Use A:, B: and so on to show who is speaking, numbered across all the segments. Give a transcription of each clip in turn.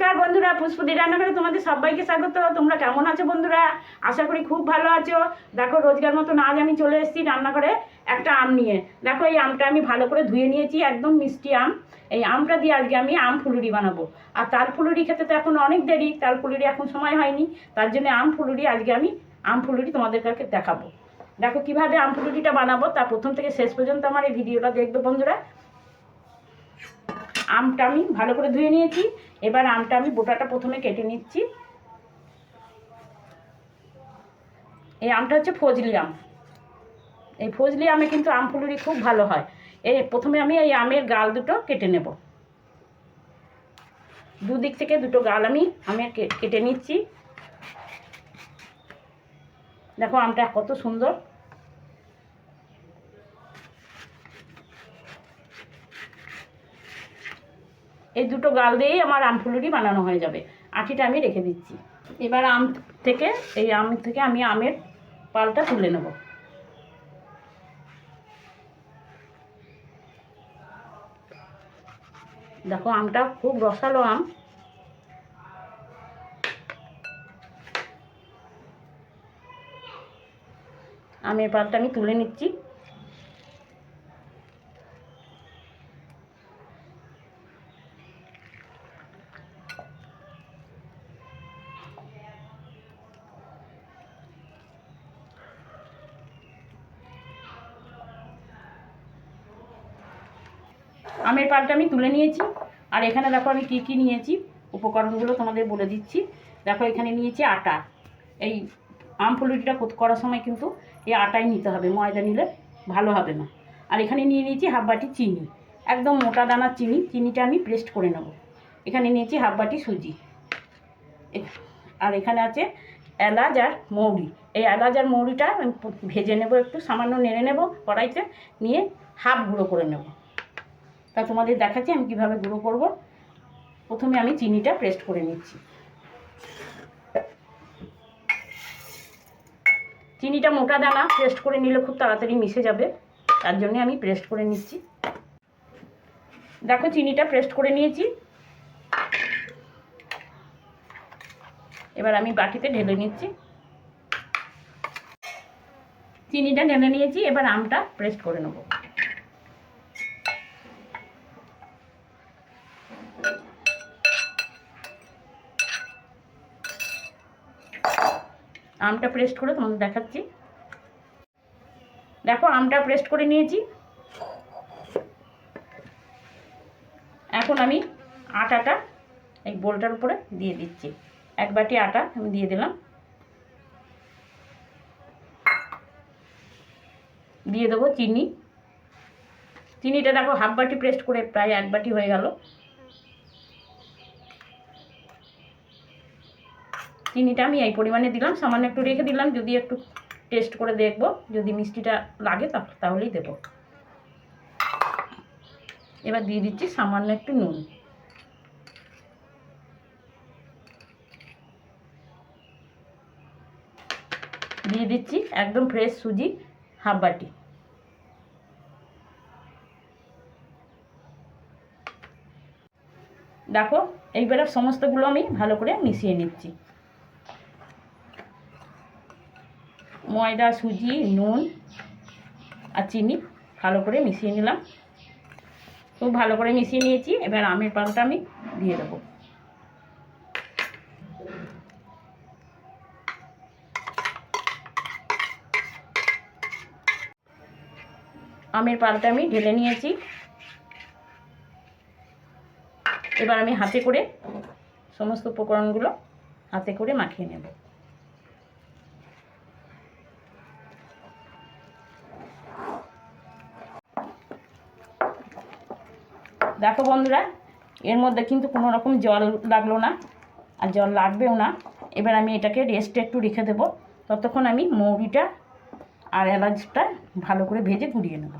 A: নমস্কার বন্ধুরা, পুষ্পদি রান্নাঘরে তোমাদের সবাইকে স্বাগত। তোমরা কেমন আছো বন্ধুরা? আশা করি খুব ভালো আছো। দেখো রোজগার মতন আজ আমি চলে এসেছি রান্নাঘরে একটা আম নিয়ে। দেখো, এই আমটা আমি ভালো করে ধুয়ে নিয়েছি, একদম মিষ্টি আম। এই আমটা দিয়ে আজকে আমি আম ফুলুরি বানাবো। আর তাল ফুলুরি খেতে তো এখন অনেক দেরি, তাল ফুলুরি এখন সময় হয়নি। তার জন্য আম ফুলুরি আজকে আমি আম ফুলুরি তোমাদের কাছে দেখাবো। দেখো, কীভাবে আম ফুলুরিটা বানাবো তা প্রথম থেকে শেষ পর্যন্ত আমার এই ভিডিওটা দেখবে বন্ধুরা। আমটা আমি ভালো করে ধুয়ে নিয়েছি। এবার আমটা আমি বোটাটা প্রথমে কেটে নিচ্ছি। এই আমটা হচ্ছে ফজলি আম। এই ফজলি আমে কিন্তু আম ফুলুরি খুব ভালো হয়। এই প্রথমে আমি এই আমের গাল দুটো কেটে নেব। দুদিক থেকে দুটো গাল আমি আমের কেটে নিচ্ছি। দেখো আমটা কত সুন্দর। এই দুটো গাল দিয়েই আমার আম ফুলুরি বানানো হয়ে যাবে। আটিটা আমি রেখে দিচ্ছি। এবার আম থেকে, এই আম থেকে আমি আমের পালটা তুলে নেব। দেখো, আমটা খুব রসালো আম। আমের পালটা আমি তুলে নিচ্ছি আমের পালটা আমি তুলে নিয়েছি। আর এখানে দেখো আমি কী কী নিয়েছি, উপকরণগুলো তোমাদের বলে দিচ্ছি। দেখো এখানে নিয়েছি আটা। এই আম কোত- করার সময় কিন্তু এই আটাই নিতে হবে, ময়দা নিলে ভালো হবে না। আর এখানে নিয়ে নিয়েছি হাফ বাটি চিনি, একদম মোটা দানার চিনি। চিনিটা আমি পেস্ট করে নেব। এখানে নিয়েছি হাফ বাটি সুজি। আর এখানে আছে এলাচ আর মৌরি। এই এলাচ আর মৌরিটা ভেজে নেব একটু, সামান্য নেড়ে নেব কড়াইতে, নিয়ে হাফ গুঁড়ো করে নেব। তা তোমাদের দেখাচ্ছি, আমি কীভাবে গুঁড়ো করব। প্রথমে আমি চিনিটা পেস্ট করে নিচ্ছি। চিনিটা মোটা দানা, পেস্ট করে নিলে খুব তাড়াতাড়ি মিশে যাবে, তার জন্য আমি পেস্ট করে নিচ্ছি। দেখো, চিনিটা পেস্ট করে নিয়েছি। এবার আমি বাটিতে ঢেলে নিচ্ছি। চিনিটা ঢেলে নিয়েছি, এবার আমটা পেস্ট করে নেব। আমটা পেস্ট করে তোমাদের দেখাচ্ছি। দেখো, আমটা পেস্ট করে নিয়েছি। এখন আমি আটাটা এই বোলটার উপরে দিয়ে দিচ্ছি। এক বাটি আটা আমি দিয়ে দিলাম। দিয়ে দেবো চিনি। চিনিটা দেখো হাফ বাটি পেস্ট করে প্রায় এক বাটি হয়ে গেল। চিনিটা আমি এই পরিমাণে দিলাম, সামান্য একটু রেখে দিলাম, যদি একটু টেস্ট করে দেখব, যদি মিষ্টিটা লাগে তাহলেই দেবো। এবার দিয়ে দিচ্ছি সামান্য একটু নুন। দিয়ে দিচ্ছি একদম ফ্রেশ সুজি হাফ বাটি। দেখো, এইবার সমস্তগুলো আমি ভালো করে মিশিয়ে নিচ্ছি। ময়দা, সুজি, নুন আর চিনি ভালো করে মিশিয়ে নিলাম। খুব ভালো করে মিশিয়ে নিয়েছি। এবার আমের পালটা আমি দিয়ে দেবো। আমের পালটা আমি ঢেলে নিয়েছি। এবার আমি হাতে করে সমস্ত উপকরণগুলো হাতে করে মাখিয়ে নেব। দেখো বন্ধুরা, এর মধ্যে কিন্তু কোনো রকম জল লাগল না আর জল লাগবেও না। এবার আমি এটাকে রেস্টে একটু রেখে দেবো। ততক্ষণ আমি মৌরিটা আর এলাচটা ভালো করে ভেজে গুঁড়িয়ে নেব।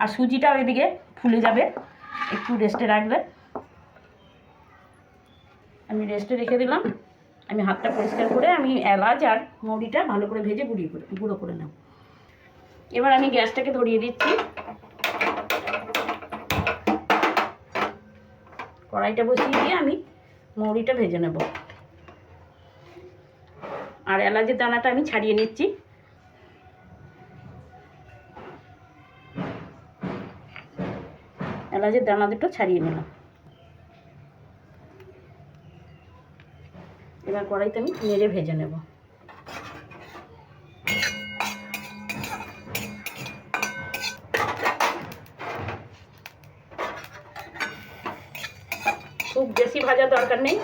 A: আর সুজিটাও এদিকে ফুলে যাবে, একটু রেস্টে রাখলে আমি রেস্টে রেখে দিলাম। আমি হাতটা পরিষ্কার করে আমি এলাচ আর মৌরিটা ভালো করে ভেজে গুঁড়িয়ে করে গুঁড়ো করে নেব। এবার আমি গ্যাসটাকে ধরিয়ে দিচ্ছি। কড়াইটা বসিয়ে দিয়ে আমি মৌরিটা ভেজে নেব। আর এলাচের দানাটা আমি ছাড়িয়ে নিচ্ছি। এলাচের দানা দুটো ছাড়িয়ে নিলাম। এবার কড়াইতে আমি নেড়ে ভেজে নেব খুব বেশি ভাজার দরকার নেই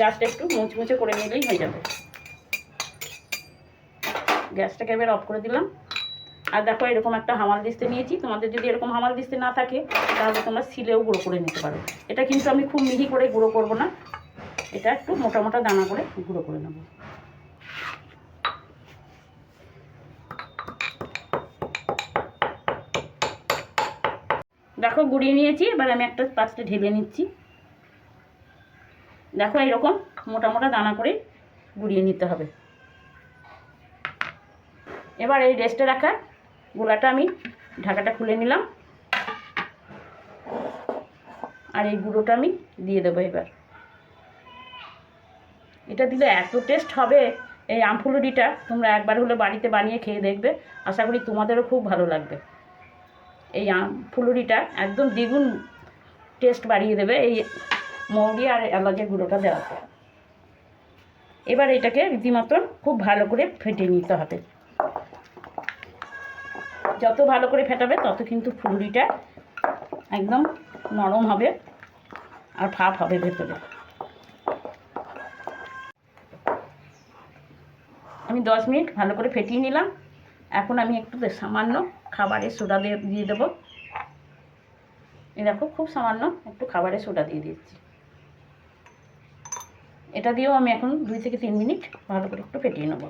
A: জাস্ট একটু মুচমুচে করে নিলেই হয়ে যাবে। গ্যাসটাকে এবার অফ করে দিলাম। আর দেখো এরকম একটা হামাল দিস্তে নিয়েছি। তোমাদের যদি এরকম হামাল দিস্তে না থাকে, তাহলে তোমরা সিলেও গুঁড়ো করে নিতে পারো। এটা কিন্তু আমি খুব মিহি করে গুঁড়ো করব না। এটা একটু মোটা মোটা দানা করে গুঁড়ো করে নেব। দেখো গুঁড়িয়ে নিয়েছি, এবার আমি একটা পাত্রে ঢেলে নিচ্ছি। দেখো এরকম মোটা মোটা দানা করে গুঁড়িয়ে নিতে হবে। এবার এই রেস্টে রাখা গোলাটা আমি ঢাকাটা খুলে নিলাম। আর এই গুঁড়োটা আমি দিয়ে দেবো এবার। এটা দিলে এত টেস্ট হবে এই আমফুলুরিটা, তোমরা একবার হলে বাড়িতে বানিয়ে খেয়ে দেখবে। আশা করি তোমাদেরও খুব ভালো লাগবে। এই আমফুলুরিটা একদম দ্বিগুণ টেস্ট বাড়িয়ে দেবে এই মৌরি আর এলাচের গুঁড়োটা দেওয়াতে। এবার এটাকে রীতিমতো খুব ভালো করে ফেটে নিতে হবে। যত ভালো করে ফেটাবে, তত কিন্তু ফুলুরিটা একদম নরম হবে আর ভাপ হবে ভেতরে। আমি দশ মিনিট ভালো করে ফেটিয়ে নিলাম। এখন আমি একটু সামান্য খাবারের সোডা দিয়ে দিয়ে দেবো। এই দেখো, খুব সামান্য একটু খাবারের সোডা দিয়ে দিচ্ছি। এটা দিয়েও আমি এখন দুই থেকে তিন মিনিট ভালো করে একটু ফেটিয়ে নেব।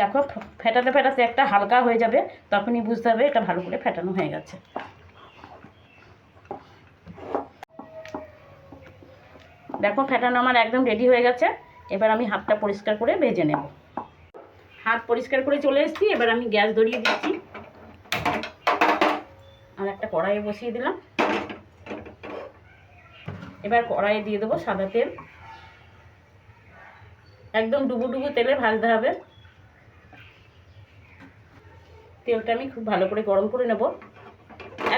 A: দেখো ফেটাতে ফেটাতে একটা হালকা হয়ে যাবে, তখনই বুঝতে হবে এটা ভালো করে ফেটানো হয়ে গেছে। দেখো, ফেটানো আমার একদম রেডি হয়ে গেছে। এবার আমি হাতটা পরিষ্কার করে ভেজে নেব। হাত পরিষ্কার করে চলে এসেছি, এবার আমি গ্যাস ধরিয়ে দিচ্ছি। আর একটা কড়াইয়ে বসিয়ে দিলাম। এবার কড়াইয়ে দিয়ে দেবো সাদা তেল। একদম ডুবু ডুবু তেলে ভাজতে হবে। তেলটা আমি খুব ভালো করে গরম করে নেব।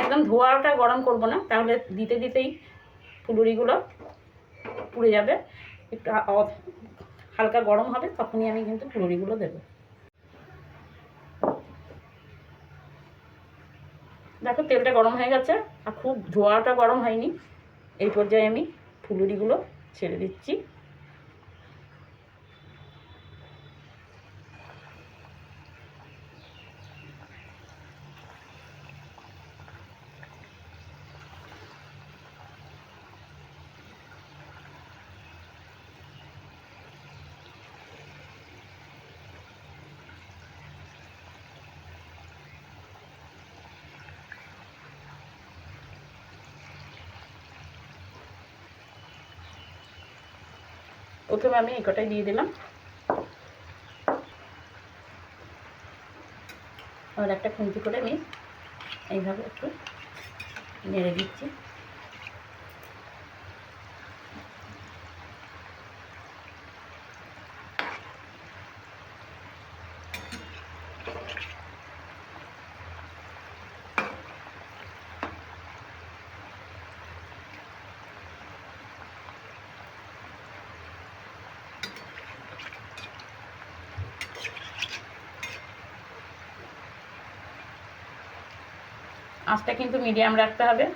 A: একদম ধোয়াটা গরম করব না, তাহলে দিতে দিতেই ফুলুরিগুলো পুড়ে যাবে। একটু হালকা গরম হবে, তখনই আমি কিন্তু ফুলুরিগুলো দেব। দেখো তেলটা গরম হয়ে গেছে, আর খুব ধোয়াটা গরম হয়নি। এই পর্যায়ে আমি ফুলুরিগুলো ছেড়ে দিচ্ছি। প্রথমে আমি এই কটাই দিয়ে দিলাম। আর একটা খুন্তি করে আমি এইভাবে একটু নেড়ে দিচ্ছি। আঁচটা কিন্তু মিডিয়াম রাখতে হবে।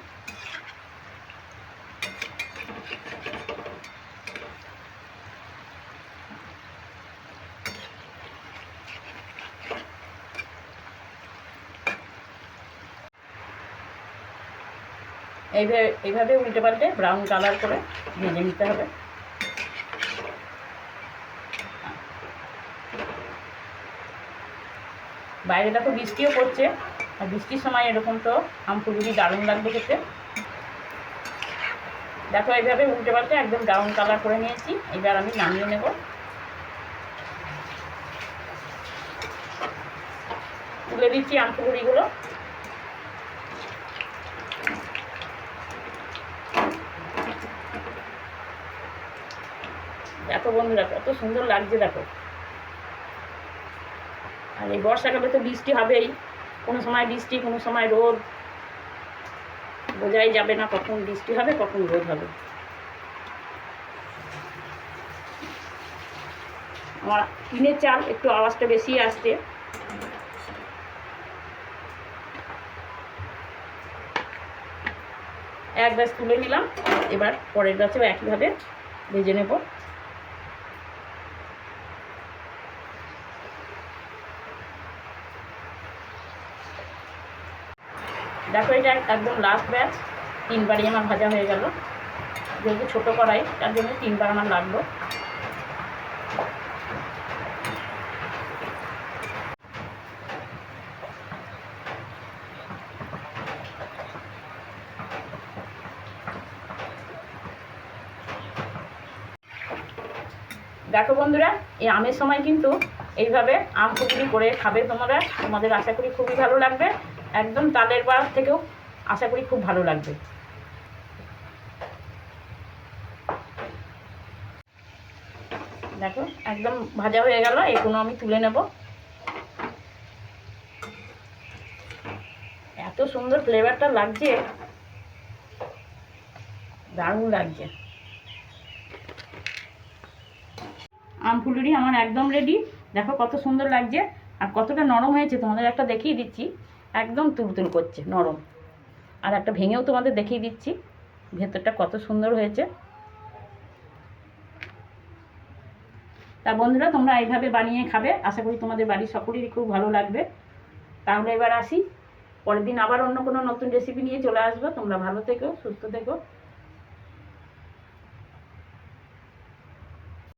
A: এইভাবে এইভাবে উল্টে পাল্টে ব্রাউন কালার করে ভেজে নিতে হবে। বাইরে দেখো বৃষ্টিও পড়ছে আর বৃষ্টির সময় এরকম তো আমফুলগুলি দারুণ লাগবে খেতে। দেখো, এইভাবে উল্টে পাল্টে একদম ব্রাউন কালার করে নিয়েছি। এবার আমি নামিয়ে নেব। তুলে দিচ্ছি আমফুলগুলিগুলো দেখো বন্ধুরা, কত সুন্দর লাগছে, দেখো। আর এই বর্ষাকালে তো বৃষ্টি হবেই। কোনো সময় বৃষ্টি, কোনো সময় রোদ। বোঝাই যাবে না কখন বৃষ্টি হবে, কখন রোদ হবে। আমার টিনের চাল একটু আওয়াজটা বেশি আসছে। এক ব্যাচ তুলে নিলাম, এবার পরের ব্যাচেও একইভাবে ভেজে নেব। দেখো, এটা একদম লাস্ট ব্যাচ তিনবারই আমার ভাজা হয়ে গেল। যেহেতু ছোটো কড়াই, তার জন্য তিনবার আমার লাগল। দেখো বন্ধুরা, এই আমের সময় কিন্তু এইভাবে আম কুচুরি করে খাবে তোমরা। তোমাদের আশা করি খুবই ভালো লাগবে। একদম তালের বার থেকেও আশা করি খুব ভালো লাগবে। দেখো, একদম ভাজা হয়ে গেল এগুলো আমি তুলে নেব। এত সুন্দর ফ্লেভারটা লাগছে, দারুণ লাগছে। আম ফুলুরি আমার একদম রেডি দেখো কত সুন্দর লাগছে, আর কতটা নরম হয়েছে তোমাদের একটা দেখিয়ে দিচ্ছি। একদম তুলতুল করছে, নরম। আর একটা ভেঙেও তোমাদের দেখিয়ে দিচ্ছি, ভেতরটা কত সুন্দর হয়েছে। তা বন্ধুরা, তোমরা এইভাবে বানিয়ে খাবে, আশা করি তোমাদের বাড়ির সকলেরই খুব ভালো লাগবে। তাহলে এবার আসি, পরের দিন আবার অন্য কোনো নতুন রেসিপি নিয়ে চলে আসব। তোমরা ভালো থেকো, সুস্থ থেকো।